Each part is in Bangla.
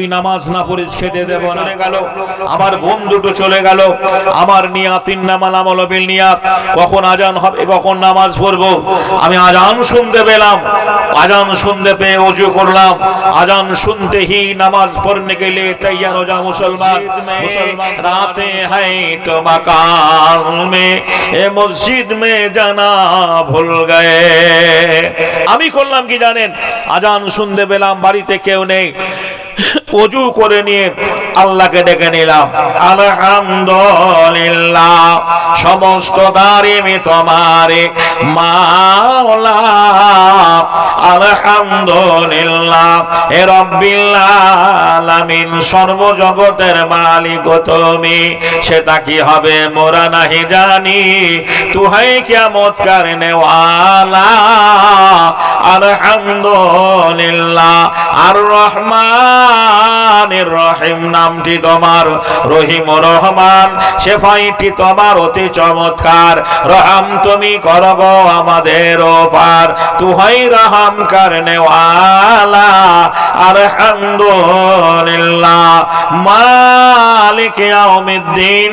তুই নামাজ না পড়ে খেতে দেব না। গেল। আমার ঘুম দুটো চলে গেল। আমার নিয়াতিন নামাল আমল বিল নিয়াত। কখন আজান হবে কখন নামাজ পড়ব? আমি আজান শুনতে পেলাম। আজান শুনতে পেয়ে অজু করলাম। আজান শুনতে হি নামাজ পড়নে গেলে তৈয়ার হো যা মুসলমান। মুসলমান রাতে হাই তো মকান মে। এ মসজিদ মে জানা ভুল গয়ে। আমি করলাম কি জানেন? আজান শুনতে পেলাম বাড়িতে কেউ নেই। অজু করে নিয়ে আল্লাহকে ডেকে নিলাম। আলহামদুলিল্লাহ, সমস্ত দারিমি তোমারে মাওলা। আলহামদুলিল্লাহ সর্বজগতের মালিক তুমি। সেটা কি হবে মোরা নাহি জানি। তুহাই কিয়ামত কারনে ওয়ালা আলহামদুলিল্লাহ, আর রহমানির রহিম, নামটি তোমার রহিম রহমান সেফাইটি তোমার অতি চমৎকার। রহাম তুমি করব আমাদের ওপার, তুহাই রহাম কারনে ওয়ালা, আলহামদুলিল্লাহ। মালিক ইয়াউমিদ্দিন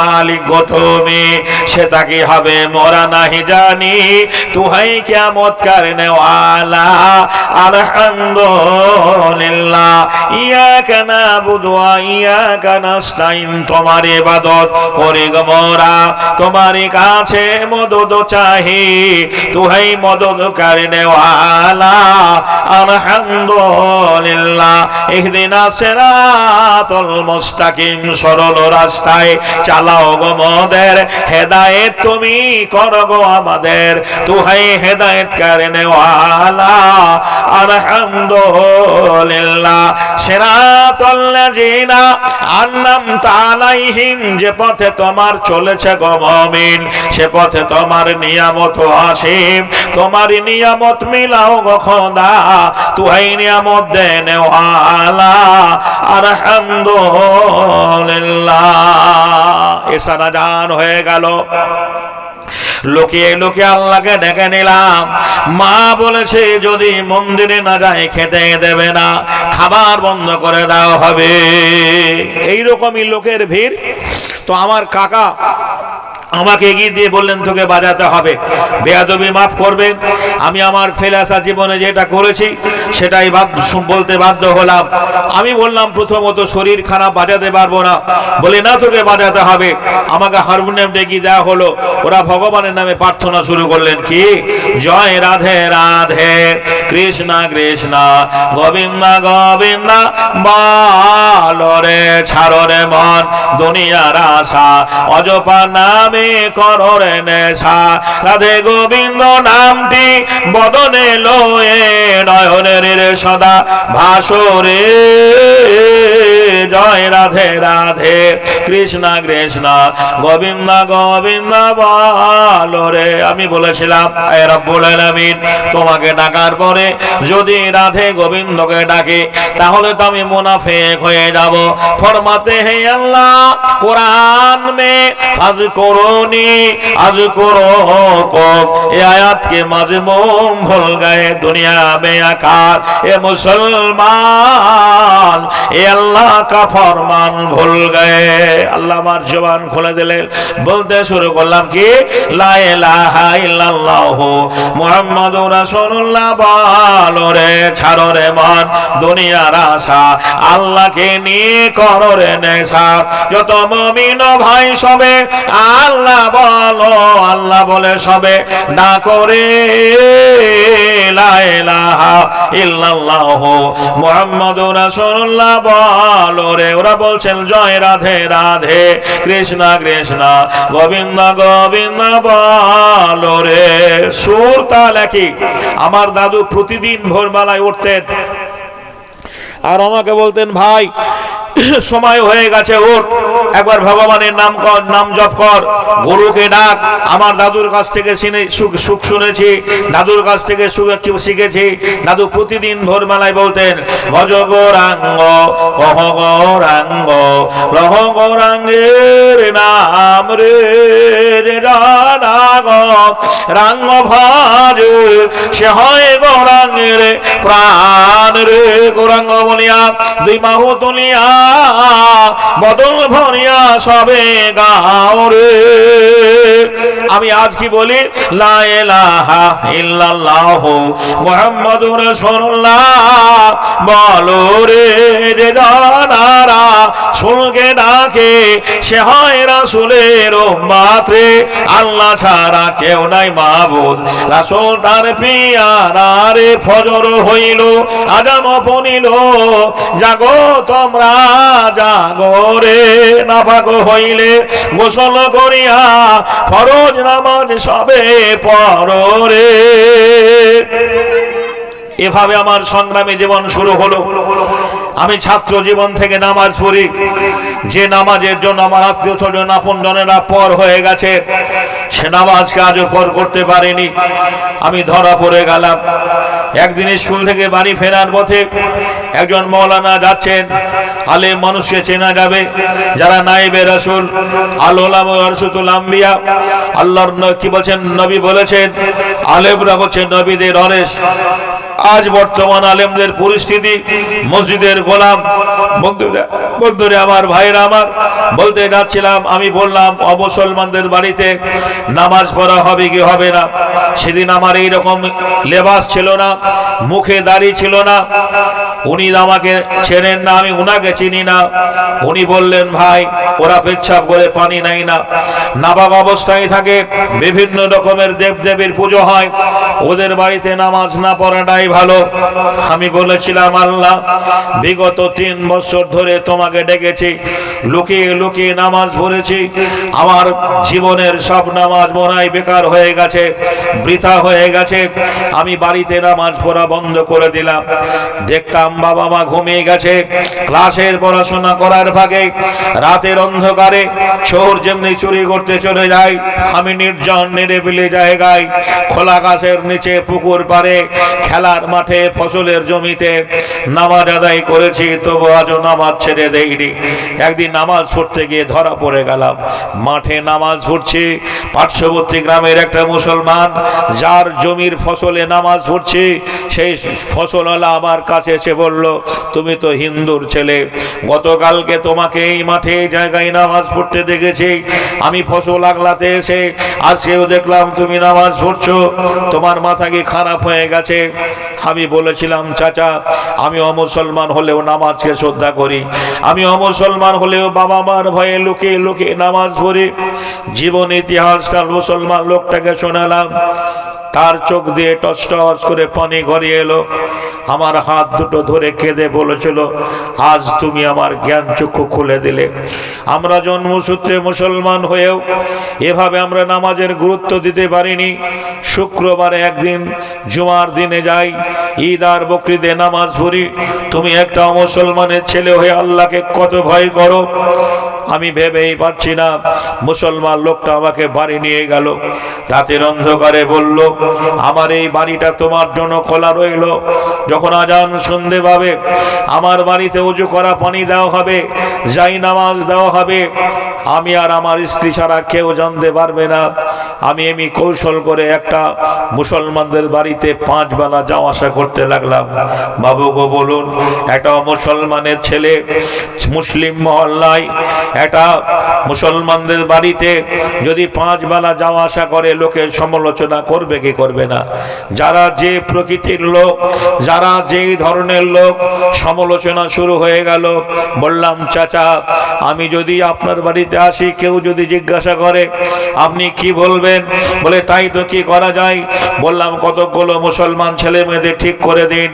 মালিক গো তুমি, সেটা কি হবে মোরা নাহি জানি। তুহাই কারনে ওয়ালা আলহামদুলিল্লাহ ইয়াকা নাবুদু ওয়া ইয়াকা নাস্তাইন তোমার ইবাদত করি গো মোরা, তোমার কাছে মদদ চাহি, তুহাই মদদ কারনে ওয়ালা আলহামদুলিল্লাহ মুস্তাকিম সরল রাস্তায়, চালাও গো মোদের হেদায়েত তুমি করো গো আমাদের, তুহাই হেদায়েত কারনে ওয়ালা আলহামদুলিল্লাহ। যে পথে তোমার চলেছে গো সে পথে তোমার নিয়ামত আসিম। তোমার নিয়ামত মিলাও গো খোদা, তুহাই নিয়ামত দেন ওয়ালা জান হয়ে গেল। লোকে লোকে আল্লাহকে ডেকে নিলাম। মা বলেছে, যদি মন্দিরে না যায়, খেতে দেবে না। খাবার বন্ধ করে দেওয়া হবে। এইরকমই লোকের ভিড়। তো আমার কাকা আমাকে এগিয়ে দিয়ে বললেন, তোকে বাজাতে হবে। বেয়াদবি মাফ করবেন। আমি আমার ফেলে আসা জীবনে যেটা করেছি, সেটাই বলতে বাধ্য হলাম। আমি বললাম, প্রথমত শরীর খারাপ বাজাতে পারব না। বলে, না, তোকে বাজাতে হবে। আমাকে হারমোনিয়াম ডেকে দেওয়া হলো। ওরা ভগবানের নামে প্রার্থনা শুরু করলেন। কি? জয় রাধে রাধে। কৃষ্ণ কৃষ্ণ। গোবিন্দ গোবিন্দ, বালরে, ছাড়রে মন, দুনিয়ার আশা। অজপা নামে কররে নেশা। রাধে গোবিন্দ নামটি বদনে লয়ে নয়নের সদা ভাসরে। জয় রাধে রাধে, কৃষ্ণ কৃষ্ণ, গোবিন্দ গোবিন্দ বলরে আমি বলেছিলাম, এ রব্বুল আলামিন, তোমাকে ডাকার পরে যদি রাধে গোবিন্দকে ডাকে, তাহলে তো আমি মুনাফেক হয়ে যাব। ফরমাতে হে আল্লাহ, কোরআন মে ফাজ করনি আজ করো কক এ আয়াতকে মাঝে মোম গায়ে দুনিয়া বেয়াকার এ মুসলমান, এ আল্লাহ কা ফরমান ভুল গায়ে। আল্লাহ আমার জবান খুলে দিলেন। বলতে শুরু করলাম কি? আল্লাহকে নিয়ে করো রে নেশা। যত মুমিন ভাই সবে আল্লাহ বলো, আল্লাহ বলে সবে। না করে আমার দাদু প্রতিদিন ভোরবেলায় উঠতেন। আর আমাকে বলতেন, ভাই সময় হয়ে গেছে ওর একবার ভগবানের নাম কর, নাম জপ কর। গরুকে ডাক। আমার দাদুর কাছ থেকে সুখ সুখ শুনেছি। দাদুর কাছ থেকে সুখ শিখেছি। দাদু প্রতিদিন ভোরবেলায় বলতেন, ভজ গৌরাঙ্গ কহ গৌরাঙ্গ, রহ গৌরাঙ্গের নাম রে রে রাগ রাঙ্গ ভাজ, সে হয় গৌরাঙ্গের প্রাণ রে। গৌরাঙ্গ বলিয়া, দুই বাহু তুলিয়া বদল ভরিয়া সবে গাও রে। আমি আজ কি বলি? বলো রে সে আল্লাহ ছাড়া কেউ নাই মাবুদ। রাসূল তার পিয়ারা রে ফজর হইল, আজান পনিল জাগো তোমরা, জাগো রে নাপাক হইলে, গোসল করিয়া ফরজ নামাজ সবে পরে এভাবে আমার সংগ্রামী জীবন শুরু হলো। আমি ছাত্র জীবন থেকে নামাজ পড়ি। যে নামাজের জন্য আমার আত্মীয় স্বজন, আপন জনেরা পর হয়ে গেছে, সে নামাজকে আজও পর করতে পারেনি। আমি ধরা পড়ে গেলাম। একদিন স্কুল থেকে বাড়ি ফেরার পথে একজন মৌলানা যাচ্ছেন। আলে মানুষকে চেনা যাবে, যারা নাইবে রাসুল আল্লাহ রসুল আম্বিয়া। আল্লাহর কি বলছেন? নবী বলেছেন আলেবরা হচ্ছে নবীদের অরেশ। আজ বর্তমান আলেমদের পরিস্থিতি, মসজিদের গোলাম, বন্ধুরা আমার, ভাইরা আমার, বলতে যাচ্ছিলাম, আমি বললাম, অমুসলমানদের বাড়িতে নামাজ পড়া হবে কি হবে না? সেদিন আমার এইরকম লেবাস ছিল না, মুখে দাড়ি ছিল না উনি আমাকে চেনেন না, আমি উনাকে চিনি না। উনি বললেন, ভাই, ওরা পেচ্ছাপ করে পানি নাই না। নাবাক অবস্থায় থাকে, বিভিন্ন রকমের দেবদেবীর পুজো হয়। ওদের বাড়িতে নামাজ না পড়াটাই ভালো। আমি বলেছিলাম, আল্লাহ, বিগত তিন বছর ধরে তোমাকে ডেকেছি, লুকিয়ে লুকিয়ে নামাজ পড়েছি। আমার জীবনের সব নামাজ মনাই বেকার হয়ে গেছে, বৃথা হয়ে গেছে। আমি বাড়িতে নামাজ পড়া বন্ধ করে দিলাম। দেখতাম বাবা মা ঘুমিয়ে গেছে। ক্লাসের পড়াশোনা করার ভাগে রাতের অন্ধকারে চোর যেমনি চুরি করতে চলে যায়, আমি নির্জন, নিরেবিলি জায়গায় খোলা গাছের নিচে পুকুর পারে খেলার মাঠে ফসলের জমিতে নামাজ আদায় করেছি, তবু আজও নামাজ ছেড়ে দেইনি। একদিন নামাজ পড়তে গিয়ে ধরা পড়ে গেলাম। মাঠে নামাজ পড়ছি, পার্শ্ববর্তী গ্রামের একটা মুসলমান, যার জমির ফসলে নামাজ পড়ছি, সেই ফসলওয়ালা আমার কাছে এসে বলল, তুমি তো হিন্দুর ছেলে। গতকালকে তোমাকে এই মাঠে জায়গায় নামাজ পড়তে দেখেছি। আমি ফসল আগলাতে এসে আজকেও দেখলাম তুমি নামাজ পড়ছো। তোমার মাথা কি খারাপ হয়ে গেছে? আমি বলেছিলাম, চাচা, আমি অমুসলমান হলেও নামাজকে শ্রদ্ধা করি। আমি অমুসলমান হলেও বাবা মার ভয়ে লুকিয়ে লুকিয়ে নামাজ পড়ি। জীবন, ইতিহাসটা মুসলমান লোকটাকে শোনালাম। তার চোখ দিয়ে টস টস করে পানি গড়িয়ে এলো। আমার হাত দুটো ধরে কেঁদে বলেছিল, আজ তুমি আমার জ্ঞান চক্ষু খুলে দিলে। আমরা জন্মসূত্রে মুসলমান হয়েও এভাবে আমরা নামাজের গুরুত্ব দিতে পারিনি। শুক্রবারে একদিন জুমার দিনে যাই, ঈদ আর বকরিদে নামাজ পড়ি। তুমি একটা মুসলমানের ছেলে হয়ে আল্লাহকে কত ভয় করো? আমি ভেবেই পাচ্ছি না, মুসলমান লোকটা আমাকে বাড়ি নিয়ে গেল। রাতের অন্ধকারে বলল, আমার এই বাড়িটা তোমার জন্য খোলা রইল। যখন আজান পাবে আমার বাড়িতে উজু করা, পানি দেওয়া হবে, যাই নামাজ দেওয়া হবে, আমি আর আমার স্ত্রী ছাড়া কেউ জানতে পারবে না। আমি এমনি কৌশল করে একটা মুসলমানদের বাড়িতে পাঁচ বেলা যাওয়া আসা করতে লাগলাম। বাবু গো, বলুন, একটা মুসলমানের ছেলে মুসলিম মহল্লায় একটা মুসলমানদের বাড়িতে যদি পাঁচ বেলা যাওয়া আসা করে, লোকের সমালোচনা করবে কি করবে না? যারা যে প্রকৃতির লোক, যারা যেই ধরনের লোক সমালোচনা শুরু হয়ে গেল। বললাম, চাচা, আমি যদি আপনার বাড়িতে আসি, কেউ যদি জিজ্ঞাসা করে, আপনি কি বলবেন? বলে, তাই তো কি করা যায়? বললাম কতগুলো মুসলমান ছেলে মেয়েদের ঠিক করে দিন,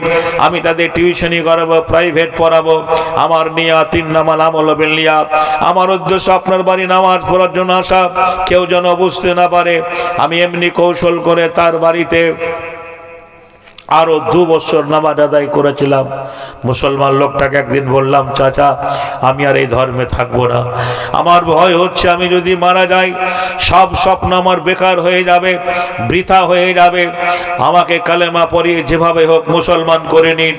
আমি তাদের টিউশনি করাবো, প্রাইভেট পড়াবো। আমার নিয়া তিন নামাল আমল বিলিয়াত আমার উদ্দেশ্য আপনার বাড়ি নামাজ পড়ার জন্য আসা। কেউ যেন বুঝতে না পারে, আমি এমনি কৌশল করে তার বাড়িতে আরও দু বছর নামাজ আদায় করেছিলাম। মুসলমান লোকটাকে একদিন বললাম, চাচা, আমি আর এই ধর্মে থাকব না। আমার ভয় হচ্ছে আমি যদি মারা যাই, সব স্বপ্ন আমার বেকার হয়ে যাবে, বৃথা হয়ে যাবে। আমাকে কালেমা পরিয়ে যেভাবে হোক মুসলমান করে নিন।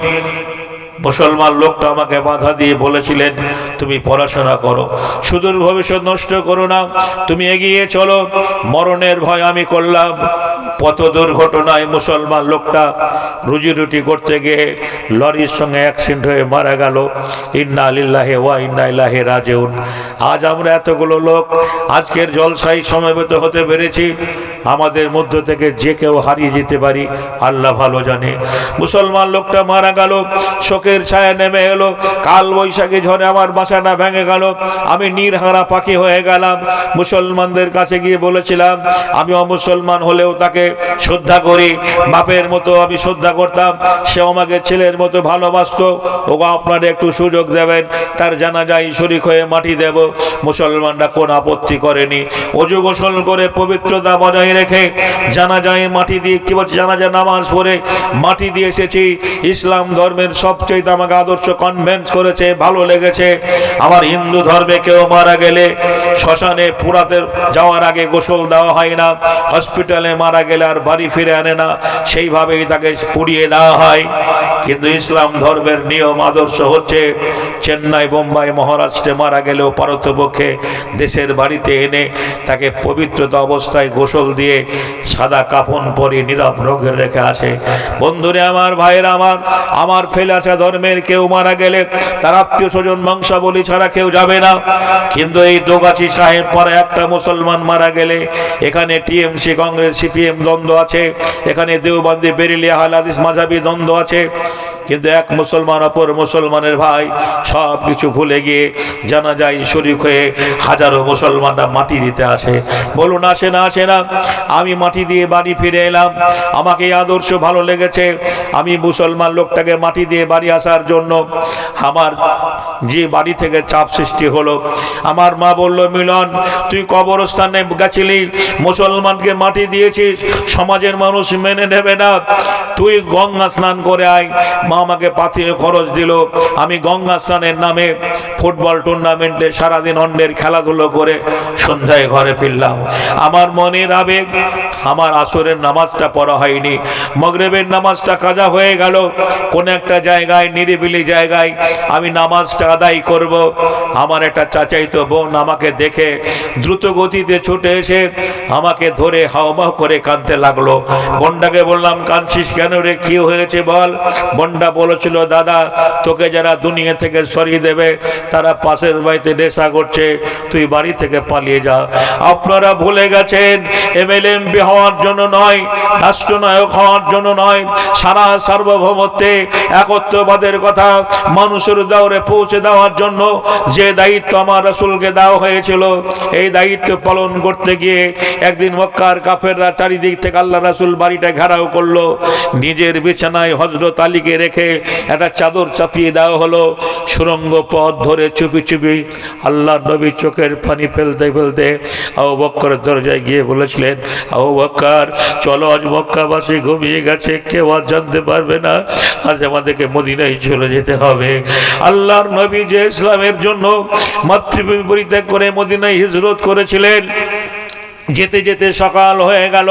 মুসলমান লোকটা আমাকে বাধা দিয়ে বলেছিলেন, তুমি পড়াশোনা করো, সুদূর ভবিষ্যৎ নষ্ট করো না, তুমি এগিয়ে চলো, মরণের ভয় আমি করলাম। পথ দুর্ঘটনায় মুসলমান লোকটা রুজি রুটি করতে গিয়ে লরির সঙ্গে অ্যাক্সিডেন্ট হয়ে মারা গেল। ইন্না আলিল্লাহে ওয়া ইন্না ইল্লাহে রাজেউন। আজ আমরা এতগুলো লোক আজকের জলসাই সমবেত হতে পেরেছি। আমাদের মধ্য থেকে যে কেউ হারিয়ে যেতে পারি, আল্লাহ ভালো জানে। মুসলমান লোকটা মারা গেল শোকের ছায়া নেমে এলো। কাল বৈশাখী ঝড়ে আমার বাসাটা ভেঙে গেল। আমি নিরহারা পাখি হয়ে গেলাম। মুসলমানদের কাছে গিয়ে বলেছিলাম, আমি অমুসলমান হলেও তাকে শ্রদ্ধা করি। বাপের মতো আমি শ্রদ্ধা করতাম। সে আমাকে ছেলের মতো ভালোবাসতো। ও আপনারা একটু সুযোগ দেবেন। তার জানা যায় শরিক হয়ে মাটি দেব। মুসলমানরা কোন আপত্তি করেনি। অজু গোসল করে পবিত্রতা বজায় রেখে জানা যায় মাটি দিয়ে, কি বলছে? জানা যায় নামাজ পড়ে মাটি দিয়ে এসেছি। ইসলাম ধর্মের সবচেয়ে আমাকে আদর্শ কনভেন্স করেছে, ভালো লেগেছে। আমার হিন্দু ধর্মে কেউ মারা গেলে শ্মশানে পুরাতে যাওয়ার আগে গোসল দেওয়া হয় না, হসপিটালে মারা গেলে আর বাড়ি ফিরে আনে না, সেইভাবেই তাকে পুড়িয়ে দেওয়া হয়। কিন্তু ইসলাম ধর্মের নিয়ম আদর্শ হচ্ছে, চেন্নাই, বোম্বাই মহারাষ্ট্রে মারা গেলেও পারতপক্ষে দেশের বাড়িতে এনে তাকে পবিত্রতা অবস্থায় গোসল দিয়ে সাদা কাফন পরে নীরব রোগের রেখে আসে। বন্ধুরে আমার, ভাইয়ের আমার আমার ফেলে আসা ধর্মের কেউ মারা গেলে তার আত্মীয় স্বজন বংশাবলী ছাড়া কেউ যাবে না। কিন্তু এই দোগাছি সাহেব পরে একটা মুসলমান মারা গেলে, এখানে টিএমসি, কংগ্রেস, সিপিএম দ্বন্দ্ব আছে, এখানে দেওবন্দি, বেরিলিয়া, হালাদিস, মাঝাবি দ্বন্দ্ব আছে। কিন্তু এক মুসলমান অপর মুসলমানের ভাই সব কিছু ভুলে গিয়ে জানা যায় শরিক হয়ে হাজারো মুসলমানরা মাটি দিতে আসে। বলুন, আসে না আসে না। আমি মাটি দিয়ে বাড়ি ফিরে এলাম। আমাকে আদর্শ ভালো লেগেছে। আমি মুসলমান লোকটাকে মাটি দিয়ে বাড়ি আসার জন্য আমার যে বাড়ি থেকে চাপ সৃষ্টি হলো। আমার মা বলল, মিলন, তুই কবরস্থানে গেছিলি, মুসলমানকে মাটি দিয়েছিস, সমাজের মানুষ মেনে নেবে না। তুই গঙ্গা স্নান করে আয়। মা আমাকে পাথিয়ে খরচ দিল। আমি গঙ্গা স্নানের নামে ফুটবল টুর্নামেন্টে সারাদিন অন্যের খেলাধুলো করে সন্ধ্যায় ঘরে ফিরলাম। আমার মনের আবেগ, আমার আসরের নামাজটা পড়া হয়নি। মগরেবের নামাজটা কাজা হয়ে গেল। কোন একটা জায়গায়, নিরিবিলি জায়গায় আমি নামাজটা আদায় করব। আমার একটা চাচাইতো বোন আমাকে দেখে দ্রুত গতিতে ছুটে এসে আমাকে ধরে হাওমাও করে কাঁদতে লাগল। বোনটাকে বললাম, কাঁদছিস কেন রে? কি হয়েছে বল? বোনটা বলেছিল, দাদা, তোকে যারা দুনিয়া থেকে সরিয়ে দেবে, তারা পাশের বাড়িতে নেশা করছে, তুই বাড়ি থেকে পালিয়ে যা। আপনারা ভুলে গেছেন এমএলএ এমপি হওয়ার জন্য নয়, রাষ্ট্রনায়ক হওয়ার জন্য নয়, সারা সার্বভৌমত্বে একত্ববাদের কথা মানুষের দৌড়ে পৌঁছে দেওয়ার জন্য যে দায়িত্ব আমার রসুলকে দেওয়া হয়েছিল, এই দায়িত্ব পালন করতে গিয়ে একদিন মক্কার কাফেররা চারিদিক থেকে আল্লাহ রাসুল বাড়িটা ঘেরাও করল। নিজের বিছানায় হজরত আলীকে রেখে একটা চাদর চাপিয়ে দেওয়া হলো। সুরঙ্গ পথ ধরে চুপি চুপি আল্লাহ নবী চোখের পানি ফেলতে ফেলতে আবু বক্করের দরজায় গিয়ে বলেছিলেন, আবু বক্কর, চলো আজ মক্কাবাসী ঘুমিয়ে গেছে, কেউ আজ জানতে পারবে না, আজ আমাদেরকে মদিনায় চলে যেতে হবে। আল্লাহর নবী যে ইসলামের জন্য মাতৃভূমি পরিত্যাগ করে মদিনায় হিজরত করেছিলেন যেতে যেতে সকাল হয়ে গেল।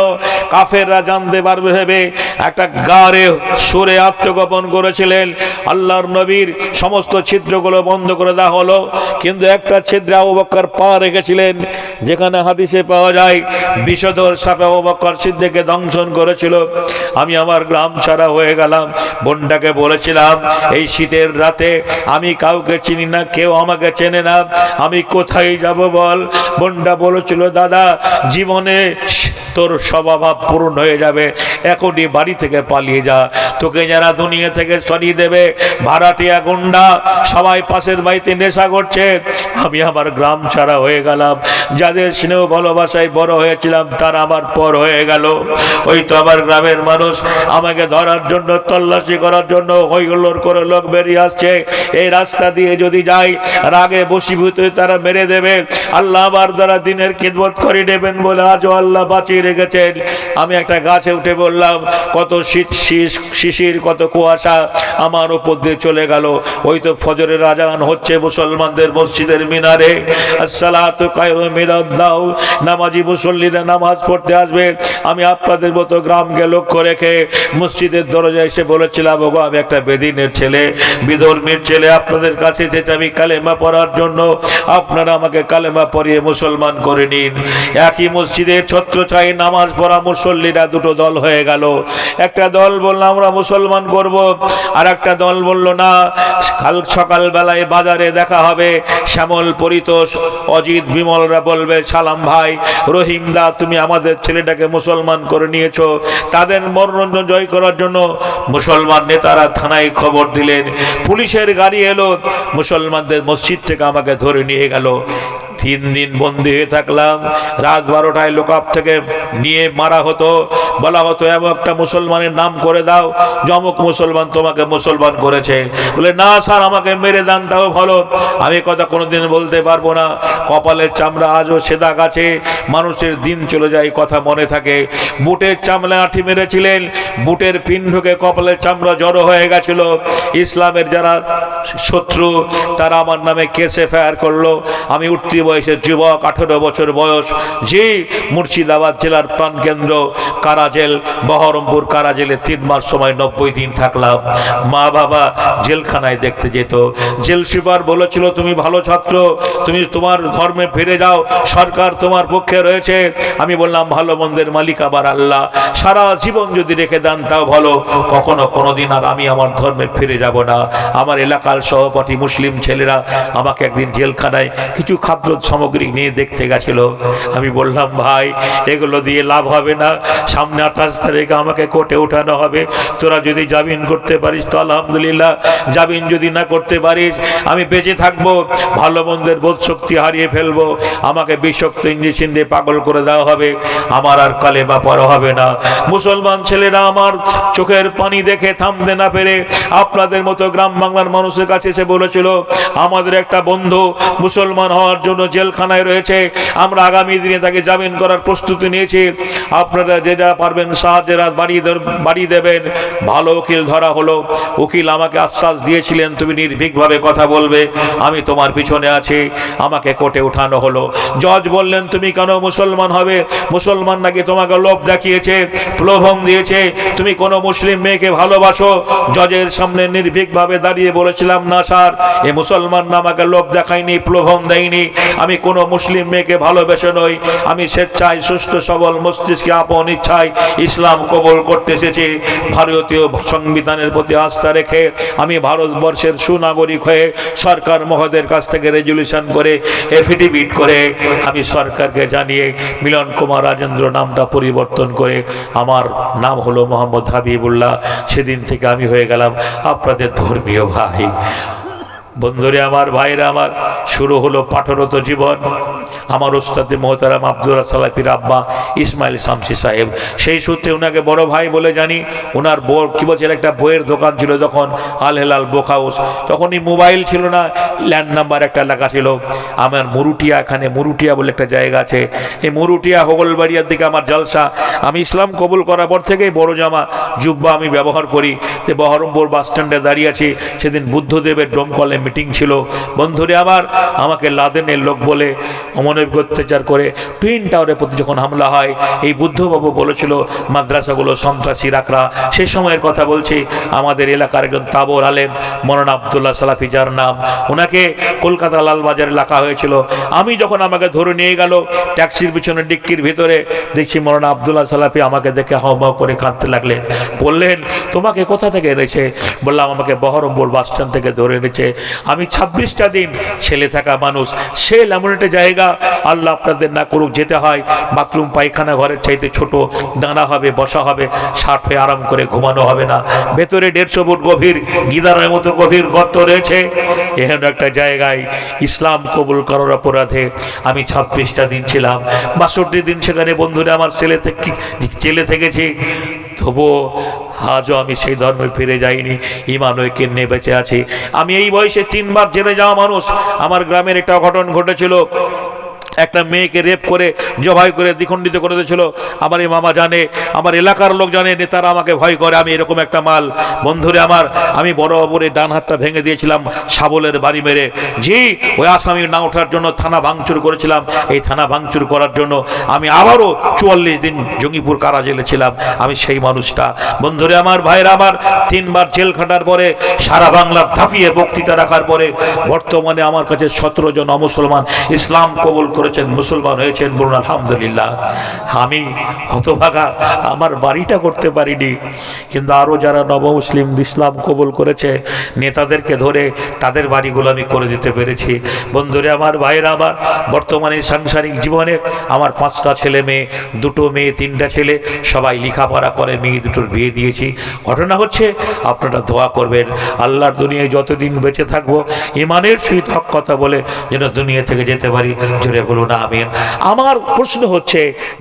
কাফেররা জানতে পারবে ভেবে একটা গাড়ে সুরে আত্মগোপন করেছিলেন। আল্লাহর নবীর সমস্ত ছিদ্রগুলো বন্ধ করে দেওয়া হলো। কিন্তু একটা ছিদ্রে আবু পা রেখেছিলেন, যেখানে হাদিসে পাওয়া যায় বিষধর সাপে আবু বক্কর সিদ্ধেকে দংশন করেছিল। আমি আমার গ্রাম ছাড়া হয়ে গেলাম, বোনটাকে বলেছিলাম, এই শীতের রাতে আমি কাউকে চিনি না, কেউ আমাকে চেনে না, আমি কোথায় যাব বল? বোনটা বলেছিল, দাদা জীবনে তোর স্বভাব পূরণ হয়ে যাবে। এখনই বাড়ি থেকে পালিয়ে যা। তোকে যারা দুনিয়া থেকে সরিয়ে দেবে, ভাড়াটিয়া গুন্ডা, সবাই পাশের বাড়িতে নেশা করছে। আমি আমার গ্রাম ছাড়া হয়ে গেলাম। যাদের স্নেহ ভালোবাসায় বড় হয়েছিলাম, তারা আমার পর হয়ে গেল। ওই তো আমার গ্রামের মানুষ আমাকে ধরার জন্য, তল্লাশি করার জন্য হইগুলোর করে লোক বেরিয়ে আসছে। এই রাস্তা দিয়ে যদি যাই, রাগে বসীভূত তারা মেরে দেবে। আল্লাহ আমার দ্বারা দিনের খিদমত করে নেবেন বলে আজও আল্লাহ বাঁচিয়ে রেখেছেন আমি একটা গাছে উঠে বললাম, কত শীত শিশির, কত কুয়াশা আমার উপর দিয়ে চলে গেল। ওই তো ফজরের আজান হচ্ছে মুসলমানদের মসজিদের মিনারে। নামাজি মুসল্লিরা নামাজ পড়তে আসবে। আমি আপনাদের মতো গ্রামকে লক্ষ্য রেখে মসজিদের দরজায় এসে বলেছিলাম, ওগো, আমি একটা বেদিনের ছেলে, বিধর্মীর ছেলে। আপনাদের কাছে এসেছে আমি কালেমা পড়ার জন্য। আপনারা আমাকে কালেমা পড়িয়ে মুসলমান করে নিন। একই মসজিদের ছত্র চাই নামাজ পড়া মুসল্লিরা দুটো দল হয়ে গেল। একটা দল বলল, আমরা মুসলমান করব। আর একটা দল বলল, না, কাল সকালবেলায় বাজারে দেখা হবে। শ্যামল, পরিতোষ, অজিত, বিমলরা বলবে, সালাম ভাই রহিম দা তুমি আমাদের ছেলেটাকে মুসলমান করে নিয়েছো। তাদের মনোরঞ্জন জয় করার জন্য মুসলমান নেতারা থানায় খবর দিলেন। পুলিশের গাড়ি এলো, মুসলমানদের মসজিদ থেকে আমাকে ধরে নিয়ে গেল। তিন দিন বন্দি হয়ে থাকলাম। রাত বারোটায় লোকাপ থেকে নিয়ে মারা হতো। বলা হতো, এমন একটা মুসলমানের নাম করে দাও জমক মুসলমান তোমাকে মুসলমান করেছে। বলে, না স্যার, আমাকে মেরে দেন, তাও ভালো। আমি কথা কোনোদিন বলতে পারব না। কপালের চামড়া আজও সেদা গাছে। মানুষের দিন চলে যায় কথা মনে থাকে। বুটের চামড়া আঁঠি মেরেছিলেন। বুটের পিন ঢুকে কপালের চামড়া জড়ো হয়ে গেছিল। ইসলামের যারা শত্রু, তারা আমার নামে কেসে ফায়ার করল। আমি উঠতি বয়সের যুবক, আঠেরো বছর বয়স। জি, মুর্শিদাবাদ জেলার প্রাণকেন্দ্র কারাজেল, বহরমপুর কারাজেলে তিন মাস সময় নব্বই দিন থাকলাম। মা বাবা জেলখানায় দেখতে যেত। জেল সুপার বলেছিল, তুমি ভালো ছাত্র, তুমি তোমার ধর্মে ফিরে যাও, সরকার তোমার পক্ষে রয়েছে। আমি বললাম, ভালো মন্দের মালিক আবার আল্লাহ। সারা জীবন যদি রেখে দেন, তাও ভালো। কখনো কোনোদিন আর আমি আমার ধর্মে ফিরে যাব না। আমার এলাকার সহপাঠী মুসলিম ছেলেরা আমাকে একদিন জেলখানায় কিছু খাদ্য সামগ্রী নিয়ে দেখতে গেছিল। আমি বললাম, ভাই, এগুলো দিয়ে লাভ হবে না। সামনে আঠাশ তারিখে আমাকে কোর্টে ওঠানো হবে। তোরা যদি জামিন করতে পারিস তো আলহামদুলিল্লাহ। জামিন যদি না করতে পারিস, আমি বেঁচে থাকব। ভালো মন্দের বোধ শক্তি হারিয়ে ফেলব। আমাকে বিষাক্ত ইঞ্জেকশন দিয়ে পাগল করে দেওয়া হবে। আমার আর কালেমা পড়া হবে না। মুসলমান ছেলেরা আমার চোখের পানি দেখে থামতে না পেরে আপনাদের মতো গ্রাম বাংলার মানুষের কাছে এসে বলেছিল, আমাদের একটা বন্ধু মুসলমান হওয়ার জন্য জেলখানায় রয়েছে। আমরা আগামী দিনে তাকে জামিন করার প্রস্তুতি নিয়েছি। আপনারা যেটা পারবেন সাহায্যের হাত বাড়িয়ে বাড়িয়ে দেবেন। ভালো উকিল ধরা হলো। উকিল আমাকে আশ্বাস দিয়েছিলেন, তুমি নির্ভীকভাবে কথা বলবে। আমি তোমার পিছনে আছি। আমাকে কোর্টে উঠানো হলো। জজ বললেন, তুমি কেন মুসলমান হবে? মুসলমান নাকি তোমাকে লোভ দেখিয়েছে, প্রলোভন দিয়েছে? তুমি কোনো মুসলিম মেয়েকে ভালোবাসো? জজের সামনে নির্ভীকভাবে দাঁড়িয়ে বলেছিলাম, না স্যার, এ মুসলমান না আমাকে লোভ দেখায়নি, প্রলোভন দেয়নি। আমি কোনো মুসলিম মেয়েকে ভালোবেসে নই। আমি স্বেচ্ছায় সুস্থ, সবল মস্তিষ্কে আপন ইচ্ছায় ইসলাম কবল করতে এসেছি। ভারতীয় সংবিধানের প্রতি আস্থা রেখে আমি ভারতবর্ষের সুনাগরিক হয়ে সরকার মহোদয়ের কাছ থেকে রেজুলেশন করে এফিডেভিট করে আমি সরকারকে জানিয়ে মিলন কুমার রাজেন্দ্র নামটা পরিবর্তন করে আমার নাম হলো মোহাম্মদ হাবিবুল্লাহ। সেদিন থেকে আমি হয়ে গেলাম আপনাদের ধর্মীয় ভাই। বন্ধুরে আমার, ভাইরা আমার, শুরু হলো পাঠরত জীবন। আমার ওস্তাদে মোহতারাম আব্দুল সালাফির আব্বা ইসমাইল শামসি সাহেব। সেই সূত্রে ওনাকে বড় ভাই বলে জানি ওনার বউ, কি বলছেন একটা বইয়ের দোকান ছিল তখন আল হেলাল বুক হাউস। তখনই মোবাইল ছিল না, ল্যান্ড নাম্বার একটা লেখা ছিল। আমার মুরুটিয়া, এখানে মুরুটিয়া বলে একটা জায়গা আছে। এই মুরুটিয়া হোগলবাড়িয়ার দিকে আমার জলসা। আমি ইসলাম কবুল করার পর থেকেই বড় জামা, জুব্বা আমি ব্যবহার করি। যে বহরমপুর বাস স্ট্যান্ডে দাঁড়িয়ে আছি। সেদিন বুদ্ধদেবের ডোমকলে মিটিং ছিল। বন্ধুরে আমার আমাকে লাদেনের লোক বলে অমনৈব অত্যাচার করে টুইন টাওয়ারের প্রতি যখন হামলা হয়, এই বুদ্ধবাবু বলেছিল, মাদ্রাসাগুলো সন্ত্রাসী রাখরা সে সময়ের কথা বলছি, আমাদের এলাকার একজন তাবর আলেম মরানা আবদুল্লাহ সালাফি, যার নাম। ওনাকে কলকাতা লালবাজারে রাখা হয়েছিল। আমি যখন আমাকে ধরে নিয়ে গেল, ট্যাক্সির পিছনে ডিক্কির ভিতরে, দেখছি মরানা আবদুল্লাহ সালাফি আমাকে দেখে হাওমাও করে কাঁদতে লাগলেন। বললেন, তোমাকে কোথা থেকে এনেছে? বললাম, আমাকে বহরমপুর বাস স্ট্যান্ড থেকে ধরে এনেছে। আমি ছাব্বিশটা দিন ছেলে থাকা মানুষ। সেল এমন একটা জায়গা, আল্লাহ আপনাদের না করুক যেতে হয়, বাথরুম, পায়খানা ঘরের চাইতে ছোট দাঁড়া হবে, বসা হবে ষাট হয়ে আরাম করে ঘুমানো হবে না। ভেতরে দেড়শো ফুট গভীর, গিদারের মতো গভীর গর্ত রয়েছে। এখানে একটা জায়গায় ইসলাম কবুল করার অপরাধে আমি ছাব্বিশটা দিন ছিলাম। বাষট্টি দিন সেখানে বন্ধুরা, আমার ছেলে থেকে, ছেলে থেকেছি। তবুও আজও আমি সেই ধর্মে ফিরে যাইনি। ইমান ঐক্য নিয়ে বেঁচে আছি। আমি এই বয়সে তিনবার জেলে যাওয়া মানুষ। আমার গ্রামের একটা অঘটন ঘটেছিল। একটা মেয়েকে রেপ করে, জবাই করে, দ্বিখণ্ডিত করে দিয়েছিল। আমার এই মামা জানে, আমার এলাকার লোক জানে, নেতারা আমাকে ভয় করে, আমি এরকম একটা মাল। বন্ধুরে আমার, আমি বড় বাবুরে ডান হাতটা ভেঙে দিয়েছিলাম, শাবলের বাড়ি মেরে। জি, ওই আসামি না ওঠার জন্য থানা ভাঙচুর করেছিলাম। এই থানা ভাঙচুর করার জন্য আমি আবারও চুয়াল্লিশ দিন জঙ্গিপুর কারা জেলে ছিলাম। আমি সেই মানুষটা। বন্ধুরে আমার, ভাইরা আমার, তিনবার জেল খাটার পরে, সারা বাংলা ধাপিয়ে বক্তৃতা রাখার পরে, বর্তমানে আমার কাছে সতেরো জন অমুসলমান, ইসলাম কবুল করেছেন, মুসলমান হয়েছেন, বলুন আলহামদুলিল্লাহ। আমি হতভাগা, আমার বাড়িটা করতে পারিনি। কিন্তু আরও যারা নবমুসলিম ইসলাম কবুল করেছে, নেতাদেরকে ধরে তাদের বাড়িগুলো আমি করে দিতে পেরেছি। বন্ধুরে, আমার ভাইরা আমার বর্তমানে সাংসারিক জীবনে আমার পাঁচটা ছেলে মেয়ে, দুটো মেয়ে, তিনটা ছেলে, সবাই লেখাপড়া করে, মেয়ে দুটোর বিয়ে দিয়েছি। ঘটনা হচ্ছে, আপনারা দোয়া করবেন, আল্লাহর দুনিয়ায় যতদিন বেঁচে থাকব, ইমানের সহিত হক কথা বলে যেন দুনিয়া থেকে যেতে পারি। জোরে বলুন আমিন। আমার প্রশ্ন হচ্ছে